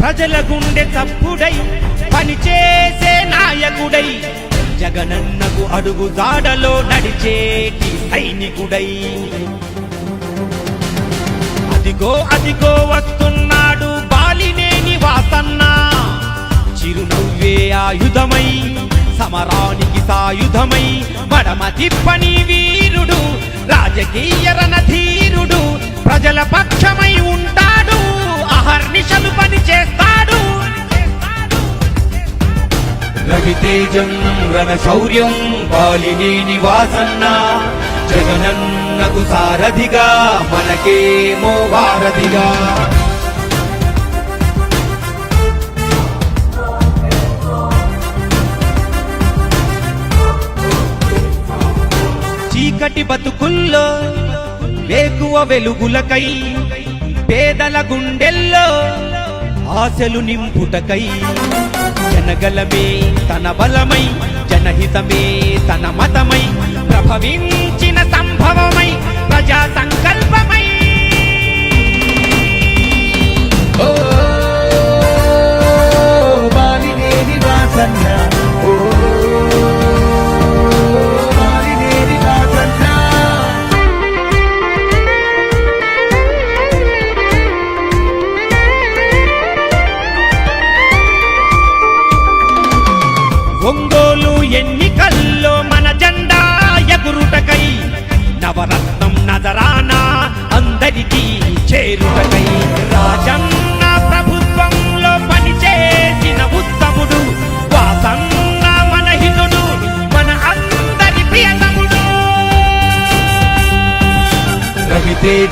ప్రజల గుండె తప్పుడై పనిచేసే నాయకుడై జగనన్నకు అడుగు దాడలో నడిచేటి సైనికుడై. అదిగో అదిగో వస్తున్నాడు బాలినేని వాసన్న చిరునవ్వే ఆయుధమై సమరానికి సాయుధమై మడమ తిప్పని వీరుడు రాజకీయ రణధీరుడు ప్రజల పక్షమై ఉంటాడు. అహర్నిశలు పని చేస్తాడు. రవితేజం రణ శౌర్యం బాలినేని వాసన్న జగనన్నకు సారథిగా మనకేమో వారధిగా. చీకటి బతుకుల్లో వేకువ వెలుగులకై పేదల గుండెల్లో ఆశలు నింపుటకై జనగలమే తన బలమై జనహితమే తన మతమై ప్రభవించి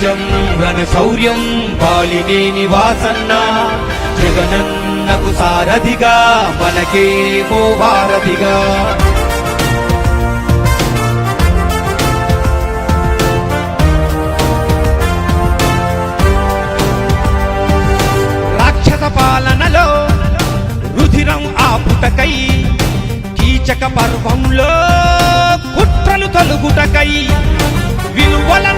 రవితేజం రణ శౌర్యం బాలినేని వాసన్న జగనన్నకు సారథిగా మనకేమో వారధిగా రాక్షస పాలనలో రుధిరం ఆపుటకై కీచక పర్వంలో కుట్రలు తొలుగుటకై విలువలను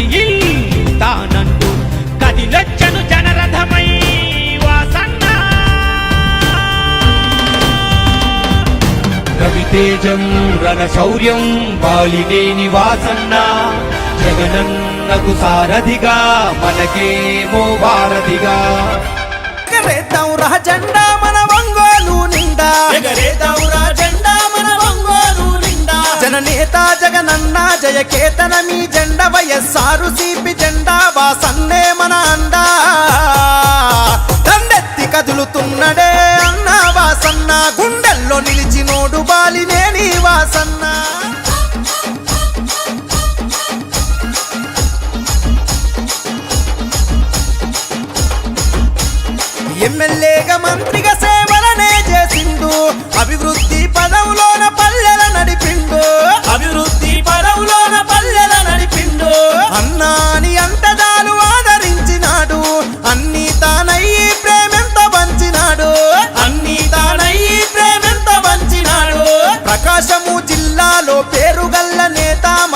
ఇల్లు తానంటూ కదిలొచ్చను జనరథమై వాసన్న. రవితేజం రణ శౌర్యం బాలినేని వాసన్న. జగనన్నకు సారథిగా మనకేమో వారధిగా జెండా నిలిచినోడు బాలినేని వాసన్న ఎమ్మెల్యేగా మంత్రిగా సేవలనే చేసిండు. అభివృద్ధి పదవులోన పల్లెలన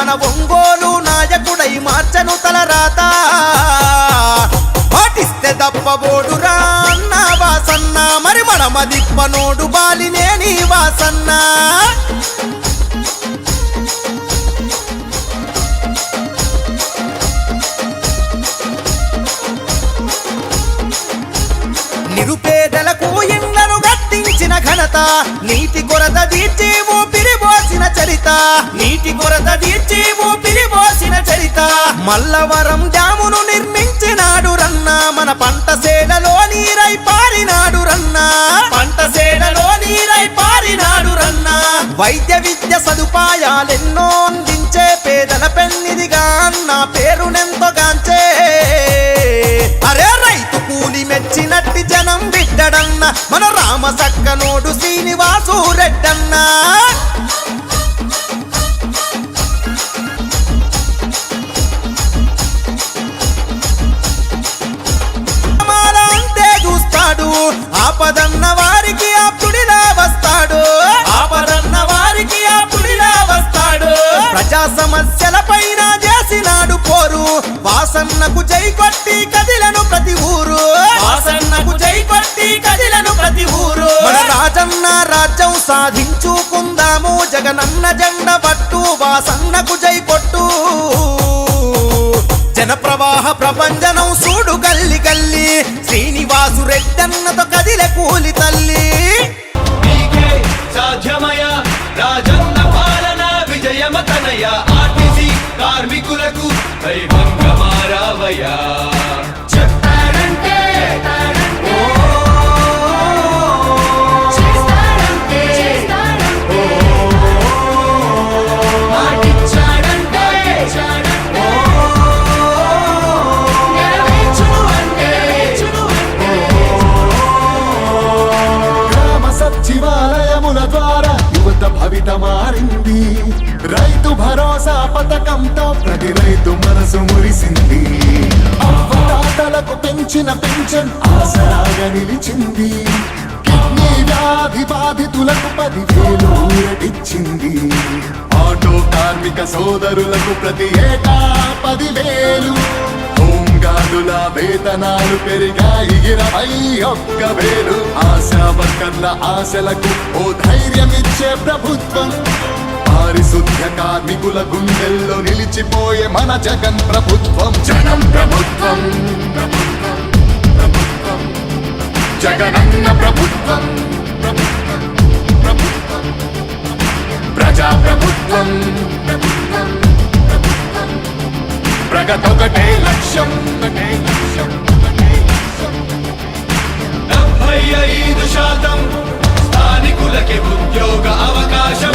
మన ఒంగోలు నాయకుడై మార్చను తలరాత. పాటిస్తే దప్పబోడురా అన్న వాసన్న మరి మనమ దిప్పనోడు బాలినేని వాసన్న. ఘనత నీటి కొరత తీర్చి ఊపిరి పోసిన చరిత. నీటి కొరత తీర్చి ఊపిరి పోసిన చరిత. మల్లవరం డ్యామును నిర్మించినాడు రన్న. మన పంట సేలలో నీరై పారినాడు రన్న. పంట సేలలో నీరై పారినాడు రన్న. వైద్య విద్య సదుపాయాలెన్నో అందించే పేదల పెన్నిది మన రామ సక్కనోడు శ్రీనివాసు రెడ్డన్న. చూస్తాడు. ఆపదన్న వారికి అప్పుడిలా వస్తాడు. ఆపదన్న వారికి అప్పుడిలా వస్తాడు. ప్రజా సమస్యల పైన చేసినాడు పోరు. వాసన్నకు జై కొట్టి కదిలను ప్రతి ఊరు. వాసన్నకు జై కొట్టి సాధించుకుందాము జగనన్న జెండ పట్టు వాసన్నకు జై పొట్టు. జనప్రవాహ ప్రపంచనం సూడు గల్లి గల్లి శ్రీనివాసు రెడ్డన్నతో కదిలే కూలి తల్లి. నీకే సాధ్యమయ రాజన్న పాలన విజయమతనయ ఆర్టీసీ కార్మికులకు మారింది రైతు భరోసా పథకంతో ప్రతి రైతు మనసు మురిసింది. అవ్వతాతలకు పెంచిన పెన్షన్ ఆసరాగా నిలిచింది. కిడ్నీ వ్యాధి బాధితులకు పదివేలు ఊరటిచ్చింది. ఆటో కార్మిక సోదరులకు ప్రతి ఏటా పదివేలు. హోంగార్డుల వేతనాలు పెరిగాయి ఇరవై ఒక్క వేలు. ఆశా వర్కర్ల ఆశలకు ఓ ధైర్యమిచ్చే ప్రభుత్వం. పారిశుద్ధ కార్మికుల గుండెల్లో నిలిచిపోయే మన జగన్ ప్రభుత్వం జనం ప్రభుత్వం ప్రభుత్వం. జగనన్న ప్రభుత్వం ప్రభుత్వం, ప్రజా ప్రభుత్వం ప్రభుత్వం ప్రభుత్వం ప్రగతొకటే లక్ష్యం ఒకటే లక్ష్యం లక్ష్యం డెబ్బై ఐదు శాతం స్థానికులకి ఉద్యోగ అవకాశం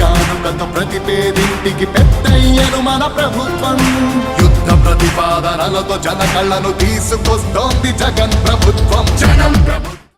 కానుకతో ప్రతి పేదింటికి పెద్దయ్యను మన ప్రభుత్వం. యుద్ధ ప్రతిపాదనలతో జన కళ్ళను తీసుకొస్తోంది జగన్ ప్రభుత్వం. జనం ప్రభుత్వం.